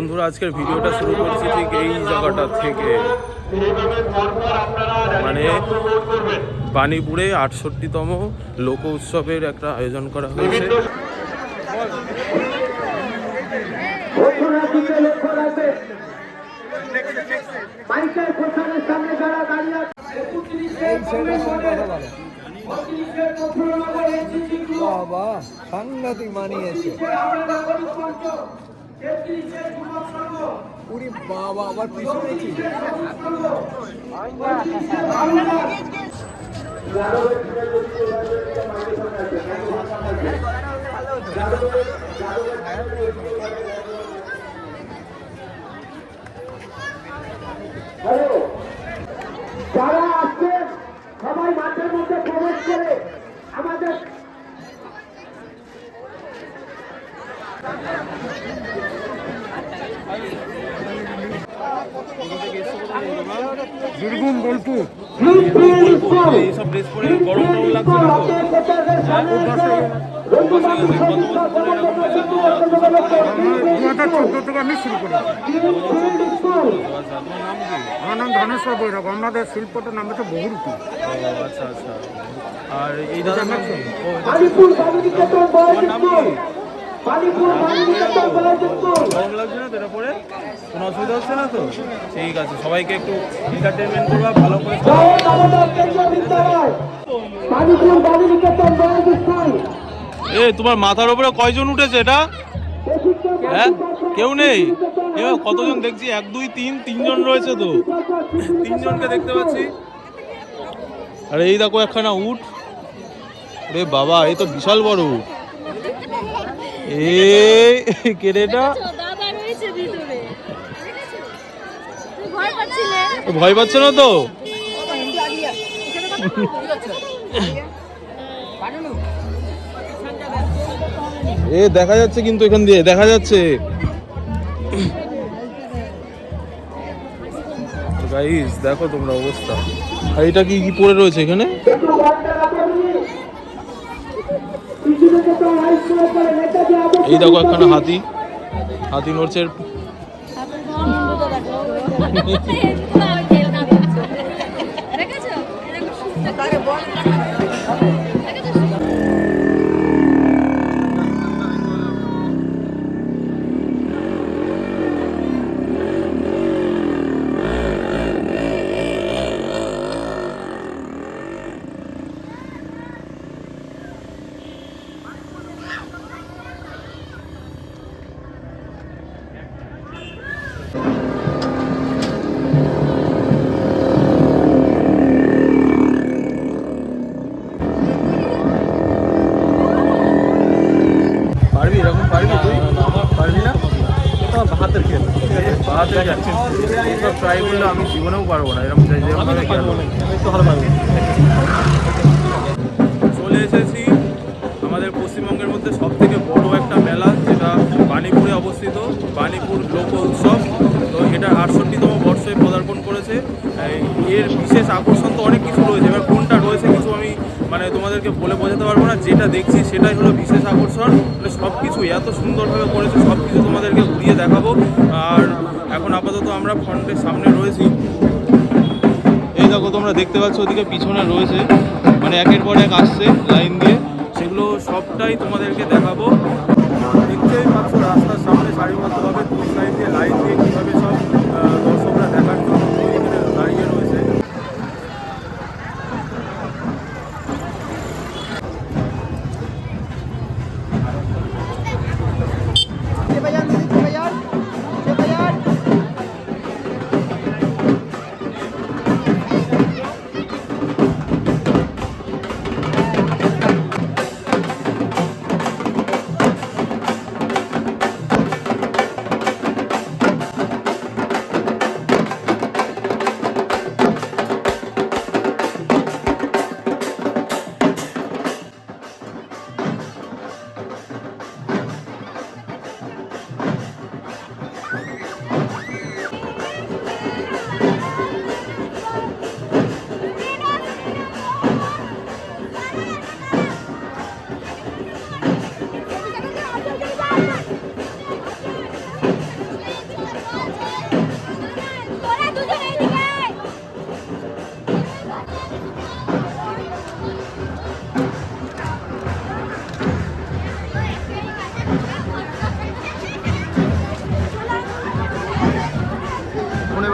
বন্ধুরা, আজকের ভিডিওটা শুরু করছি ঠিক এই জায়গাটা থেকে। মানে বাণীপুরে আটষট্টিতম লোক উৎসবের একটা আয়োজন করা হয়েছে। বাবা, সাংঘাতিক মানিয়েছে। উরি বাবা আবার পিছনে কি যারা আসছে সবাই মাঠের মধ্যে প্রবেশ করে আমাদের বীরভূম বোলপুর এইসব ড্রেস পরে গরম টরম লাগছে না তো? আচ্ছা, তোমার নাম কি? আমার নাম ধনেশ্বর বৈরব আমাদের শিল্পটার নাম হচ্ছে বহুরূপী। আচ্ছা আচ্ছা। আর এই নাম গরম লাগছে না তো এটা পরে কোনো অসুবিধা হচ্ছে না তো? ঠিক আছে সবাইকে একটু এন্টারটেনমেন্ট করবা ভালো করে এ তোমার মাথার উপরে কয়জন উঠেছে এটা? হ্যাঁ? কেউ নেই? এবার কতজন দেখছি? এক দুই তিন তিনজন রয়েছে তো। তিনজনকে দেখতে পাচ্ছি। আর এই দেখো একখানা উঠ রে বাবা এই তো বিশাল বড় উঠ ভয় পাচ্ছে না তো? এ দেখা যাচ্ছে কিন্তু এখান দিয়ে দেখা যাচ্ছে। গাইস দেখো তোমরা অবস্থা। আর এটা কি কি পড়ে রয়েছে এখানে? এই দেখো একখানা হাতি। হাতি নড়ছে হাতের খেল হাতে যাচ্ছে। এইসব ট্রাই করলে আমি জীবনেও পারব না এরকম চলে এসেছি আমাদের পশ্চিমবঙ্গের মধ্যে সব থেকে বড় একটা মেলা যেটা বাণীপুরে অবস্থিত বাণীপুর লোক উৎসব। তো এটা আটষট্টিতম বর্ষে পদার্পণ করেছে। এর বিশেষ আকর্ষণ তো অনেক কিছু রয়েছে। এবার কোনটা রয়েছে কিছু আমি মানে তোমাদেরকে বলে বোঝাতে পারব না, যেটা দেখছি সেটাই হলো বিশেষ আকর্ষণ। মানে সব কিছু এত সুন্দরভাবে করেছে সব কিছু তোমাদেরকে ঘুরিয়ে দেখাবো। আর এখন আপাতত আমরা ফ্রন্টের সামনে রয়েছি। এই দেখো তোমরা দেখতে পাচ্ছ, ওদিকে পিছনে রয়েছে। মানে একের পর এক আসছে লাইন দিয়ে। সেগুলো সবটাই তোমাদেরকে দেখাবো। দেখতেই পাচ্ছ রাস্তার সামনে সারিবদ্ধভাবে দুই সাইড দিয়ে, লাইন দিয়ে কীভাবে সব দর্শকরা দেখার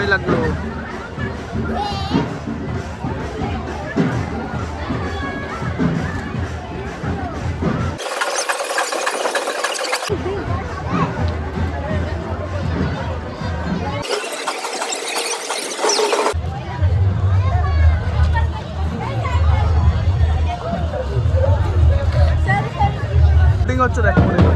ভারী লাগল শুটিং হচ্ছে দেখো মনে হয়।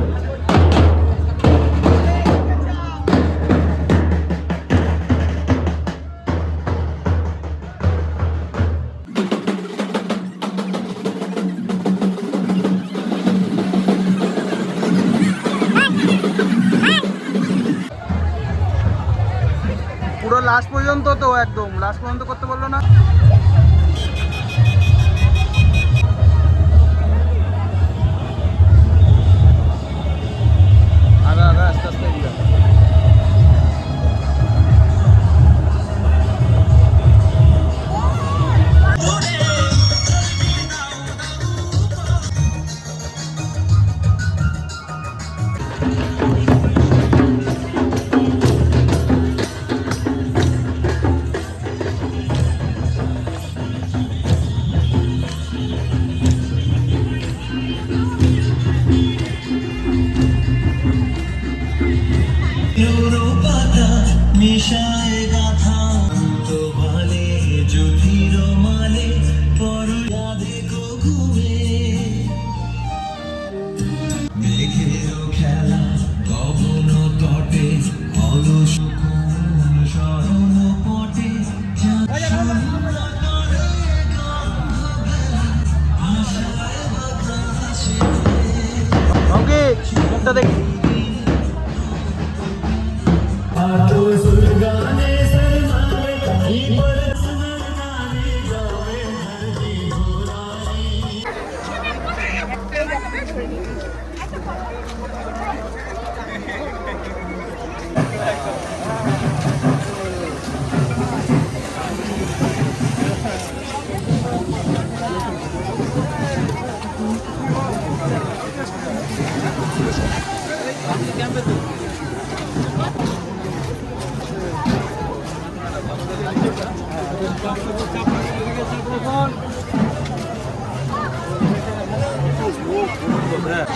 তো লাস্ট পর্যন্ত করতে পারল না।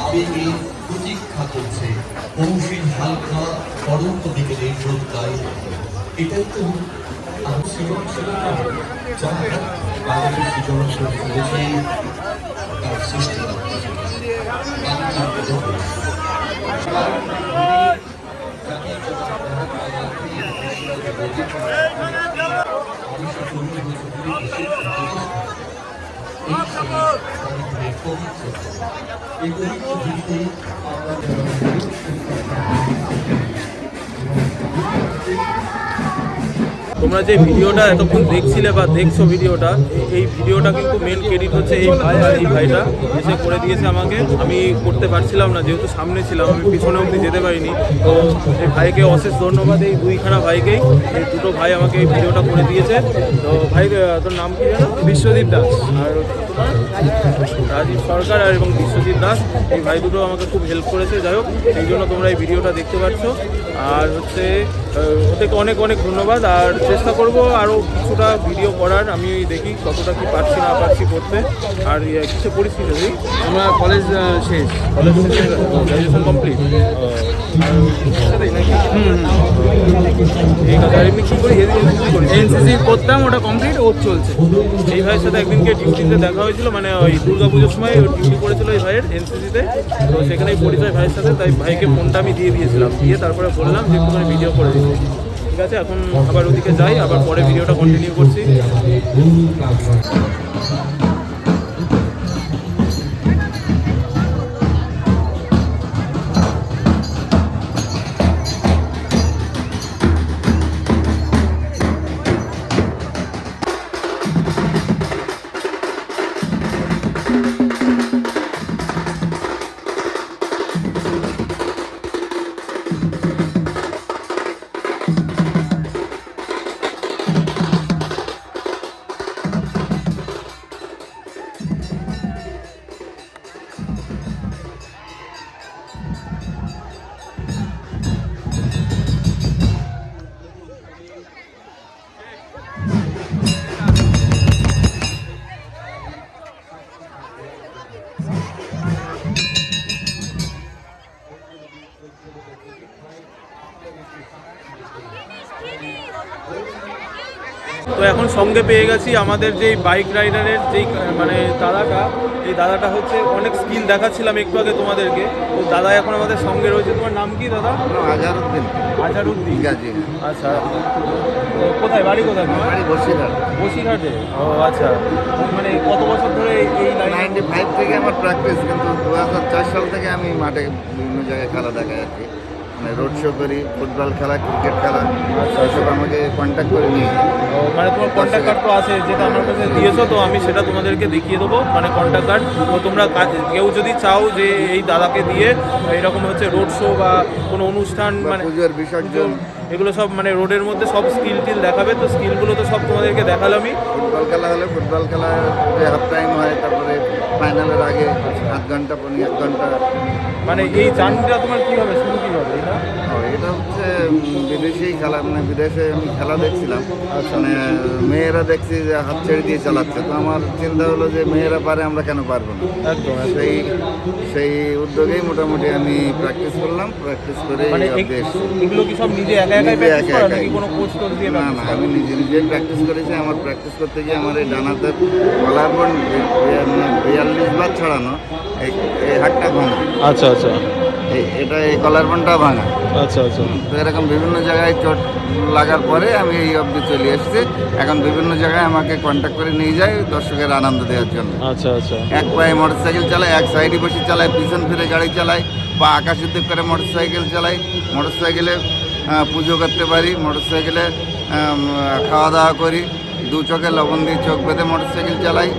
আবেগে প্রতীক্ষা করছে। পৌষের হালকা পরন্ত বিকেলের রোদগায় এটাই তো আমি সৃজনশীলতা যা বাঙালি সৃজন করে তার সৃষ্টি এই Thank you. তোমরা যে ভিডিওটা এতক্ষণ দেখছিলে বা দেখছ ভিডিওটা এই ভিডিওটা কিন্তু মেন ক্রেডিট হচ্ছে এই ভাই আর এই ভাইটা এসে করে দিয়েছে আমাকে। আমি করতে পারছিলাম না যেহেতু সামনে ছিলাম আমি পিছনে অবধি যেতে পারিনি। তো এই ভাইকে অশেষ ধন্যবাদ এই দুইখানা ভাইকেই। এই দুটো ভাই আমাকে এই ভিডিওটা করে দিয়েছে। তো ভাই তোর নাম কি জানো বিশ্বজিৎ দাস। আর রাজীব সরকার আর এবং বিশ্বজিৎ দাস এই ভাই দুটো আমাকে খুব হেল্প করেছে। যাই হোক সেই জন্য তোমরা এই ভিডিওটা দেখতে পাচ্ছ। আর হচ্ছে ওদেরকে অনেক অনেক ধন্যবাদ। আর চেষ্টা করব আরও কিছুটা ভিডিও করার। আমি দেখি কতটা কি পারছি না পারছি করতে। আর কিছু কিসে পড়িস কি যদি আমরা কলেজ শেষ। কলেজ গ্র্যাজুয়েশন কমপ্লিট ঠিক আছে আর এমনি কী করি? এনসিসি করতাম ওটা কমপ্লিট ওর চলছে। এই ভাইয়ের সাথে একদিনকে ডিউটিতে দেখা হয়েছিল মানে ওই দুর্গা পুজোর সময় ডিউটি করেছিল এই ভাইয়ের এনসিসিতে তো। সেখানেই পরিচয় ভাইয়ের সাথে তাই ভাইকে ফোনটা আমি দিয়ে দিয়েছিলাম। দিয়ে তারপরে বললাম যে ভিডিও করে ঠিক আছে এখন আবার ওদিকে যাই আবার পরে ভিডিওটা কন্টিনিউ করছি। সঙ্গে পেয়ে গেছি। আমাদের যেই বাইক রাইডারের যেই মানে দাদাটা এই দাদাটা হচ্ছে অনেক স্কিল দেখাচ্ছিলাম একটু আগে তোমাদেরকে। তো দাদা এখন আমাদের সঙ্গে রয়েছে। তোমার নাম কি দাদা? হাজারুদ্দিন আজারুদ্দিন গাজী আচ্ছা। তো কোথায় বাড়ি কোথায়? বাড়ি বসিরহাট। বসিরহাটে? ও আচ্ছা। মানে কত বছর ধরে এই- এই নাইনটি ফাইভ থেকে আমার প্র্যাকটিস কিন্তু দু হাজার চার সাল থেকে আমি মাঠে বিভিন্ন জায়গায় খেলা দেখাই আর কি মানে রোড শো করি ফুটবল খেলা ক্রিকেট খেলা এসব আমাকে কন্ট্যাক্ট করে নিয়ে ও, মানে তোমার কন্ট্যাক্ট কার্ড তো আছে যেটা আমার কাছে দিয়েছ তো আমি সেটা তোমাদেরকে দেখিয়ে দেবো মানে কন্ট্যাক্ট কার্ড তো তোমরা কেউ যদি চাও যে এই দাদাকে দিয়ে এরকম হচ্ছে রোড শো বা কোনো অনুষ্ঠান মানে পুজোর বিসর্জন। এগুলো সব মানে রোডের মধ্যে সব স্কিল টিল দেখাবে তো স্কিলগুলো তো সব তোমাদেরকে দেখালামই ফুটবল খেলা হলে ফুটবল খেলা হাফ টাইম হয় তারপরে ফাইনালের আগে আধ ঘণ্টা পনেরো এক ঘণ্টা। মানে এই জার্নিটা তোমার কী হবে শুরু কী হবে এটা এটা হচ্ছে উম, বিদেশি খেলা মানে বিদেশে আমি খেলা দেখছিলাম। মানে মেয়েরা দেখছি যে হাত ছেড়ে দিয়ে চালাচ্ছে। তো আমার চিন্তা হলো যে মেয়েরা পারে আমরা কেন পারব না? একদম। সেই সেই উদ্যোগেই মোটামুটি আমি প্র্যাকটিস করলাম। প্র্যাকটিস করে মানে। এগুলো কি সব নিজে একা একা কোনো কোচ টোচ দিয়ে না না আমি নিজে নিজে প্র্যাকটিস করেছি। আমার প্র্যাকটিস করতে গিয়ে আমার এই ডান হাতের গলার বোন মানে বিয়াল্লিশ বার ছড়ানো। এই হাতটা ভাঙা। আচ্ছা আচ্ছা। এটা এই কলার বোনটা ভাঙা। আচ্ছা আচ্ছা। তো এরকম বিভিন্ন জায়গায় চোট লাগার পরে আমি এই অবধি চলে এসেছি। এখন বিভিন্ন জায়গায় আমাকে কন্ট্যাক্ট করে নিয়ে যায় দর্শকের আনন্দ দেওয়ার জন্য। আচ্ছা আচ্ছা। এক পায়ে মোটর সাইকেল চালাই এক সাইডে বসে চালাই পিছন ফিরে গাড়ি চালাই বা আকাশে দিক করে মোটর সাইকেল চালাই মোটর সাইকেলে পুজো করতে পারি মোটর সাইকেলে খাওয়া দাওয়া করি। দু চোখে লবণ দিয়ে চোখ বেঁধে মোটর সাইকেল চালাই।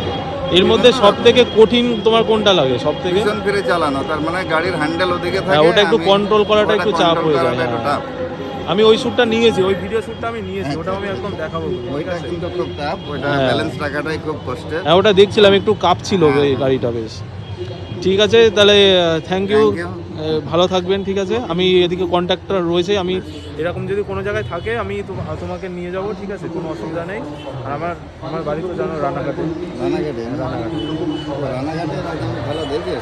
এর মধ্যে সব থেকে কঠিন তোমার কোনটা লাগে? সব থেকে পিছন ফিরে চালানো তার মানে গাড়ির হ্যান্ডেল ওদিকে থাকে হ্যাঁ, ওটা একটু কন্ট্রোল করাটা একটু চাপ হয়ে যায়, হ্যাঁ। আমি ওই শ্যুটটা নিয়েছি ওই ভিডিও শ্যুটটা আমি নিয়েছি ওটা আমি একদম দেখাবো। ওইটা কিন্তু খুব টাফ ওইটা হ্যাঁ। ব্যালেন্স রাখাটাই খুব কষ্টের। হ্যাঁ ওটা দেখছিলাম একটু কাঁপছিল ওই গাড়িটা বেশ। ঠিক আছে তাহলে থ্যাংক ইউ. ভালো থাকবেন ঠিক আছে? আমি এদিকে কন্ট্যাক্টর রয়েছে আমি এরকম যদি কোনো জায়গায় থাকে আমি তোমা- তোমাকে নিয়ে যাব ঠিক আছে? কোনো অসুবিধা নেই। আর আমার আমার বাড়ি তো জানো রানাঘাটে। রানাঘাটে রানাঘাটে। ভালো দেখে।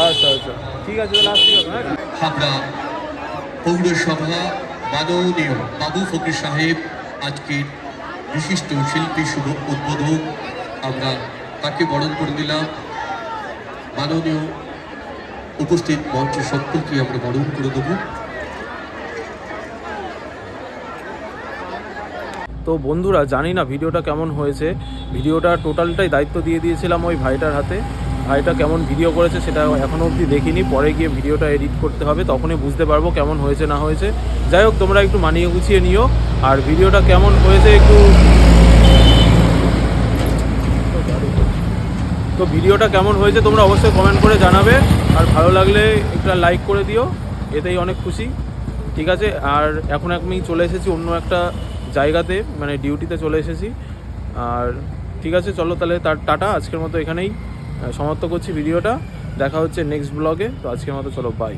আচ্ছা আচ্ছা। ঠিক আছে তাহলে আসছি হ্যাঁ? হাবড়া পৌরসভা মাননীয় বাবু ফকির সাহেব আজকের বিশিষ্ট শিল্পী শুভ উদ্বোধক। আমরা তাকে বরণ করে দিলাম মাননীয় উপস্থিত মঞ্চের সকলকে আমরা বরণ করে দেবো। তো বন্ধুরা, জানি না ভিডিওটা কেমন হয়েছে। ভিডিওটা টোটালটাই দায়িত্ব দিয়ে দিয়েছিলাম ওই ভাইটার হাতে। ভাইটা কেমন ভিডিও করেছে সেটা এখনও অবধি দেখিনি। পরে গিয়ে ভিডিওটা এডিট করতে হবে, তখনই বুঝতে পারব কেমন হয়েছে না হয়েছে। যাই হোক, তোমরা একটু মানিয়ে গুছিয়ে নিও। আর ভিডিওটা কেমন হয়েছে একটু তো ভিডিওটা কেমন হয়েছে তোমরা অবশ্যই কমেন্ট করে জানাবে। আর ভালো লাগলে একটা লাইক করে দিও, এতেই অনেক খুশি। ঠিক আছে? আর এখন আমি চলে এসেছি অন্য একটা জায়গাতে মানে ডিউটিতে চলে এসেছি। আর ঠিক আছে, চলো তাহলে তার টাটা, আজকের মতো এখানেই সমাপ্ত করছি ভিডিওটা। দেখা হচ্ছে নেক্সট ব্লগে তো আজকের মতো চলো বাই